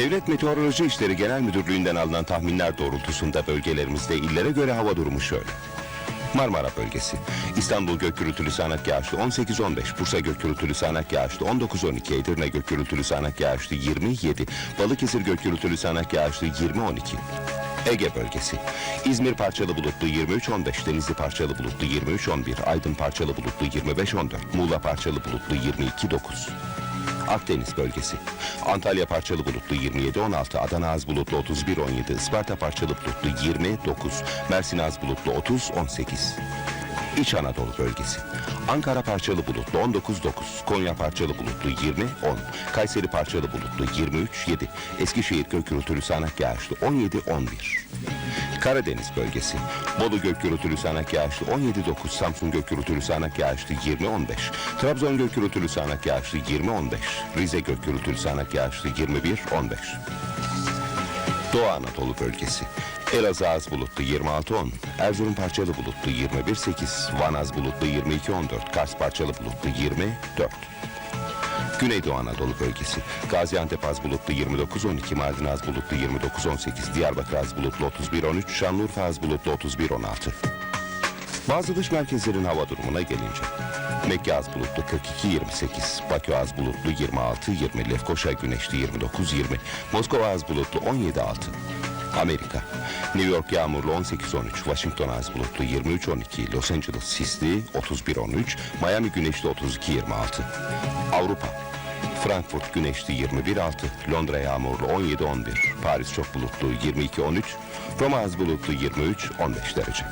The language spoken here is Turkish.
Devlet Meteoroloji İşleri Genel Müdürlüğü'nden alınan tahminler doğrultusunda bölgelerimizde illere göre hava durumu şöyle. Marmara bölgesi. İstanbul gök gürültülü sağanak yağışlı 18-15. Bursa gök gürültülü sağanak yağışlı 19-12. Edirne gök gürültülü sağanak yağışlı 27. Balıkesir gök gürültülü sağanak yağışlı 20-12. Ege bölgesi. İzmir parçalı bulutlu 23-15. Denizli parçalı bulutlu 23-11. Aydın parçalı bulutlu 25-14. Muğla parçalı bulutlu 22-9. Akdeniz bölgesi. Antalya parçalı bulutlu 27-16, Adana az bulutlu 31-17, Isparta parçalı bulutlu 29, Mersin az bulutlu 30-18. İç Anadolu bölgesi. Ankara parçalı bulutlu 19-9, Konya parçalı bulutlu 20-10, Kayseri parçalı bulutlu 23-7, Eskişehir gök gürültülü sağanak yağışlı 17-11. Karadeniz bölgesi. Bolu gök gürültülü sağanak yağışlı 17-9, Samsun gök gürültülü sağanak yağışlı 20-15, Trabzon gök gürültülü sağanak yağışlı 20-15, Rize gök gürültülü sağanak yağışlı 21-15. Doğu Anadolu bölgesi. Elazığ az bulutlu 26-10, Erzurum parçalı bulutlu 21-8, Van az bulutlu 22-14, Kars parçalı bulutlu 24. Güneydoğu Anadolu bölgesi. Gaziantep az bulutlu 29-12, Mardin az bulutlu 29-18, Diyarbakır az bulutlu 31-13, Şanlıurfa az bulutlu 31-16. Bazı dış merkezlerin hava durumuna gelince. Mekke az bulutlu 42-28, Bakü az bulutlu 26-20, Lefkoşa güneşli 29-20, Moskova az bulutlu 17-6. Amerika. New York yağmurlu 18-13, Washington az bulutlu 23-12, Los Angeles sisli 31-13, Miami güneşli 32-26. Avrupa. Frankfurt güneşli 21-6, Londra yağmurlu 17-11, Paris çok bulutlu 22-13, Roma az bulutlu 23-15 derece.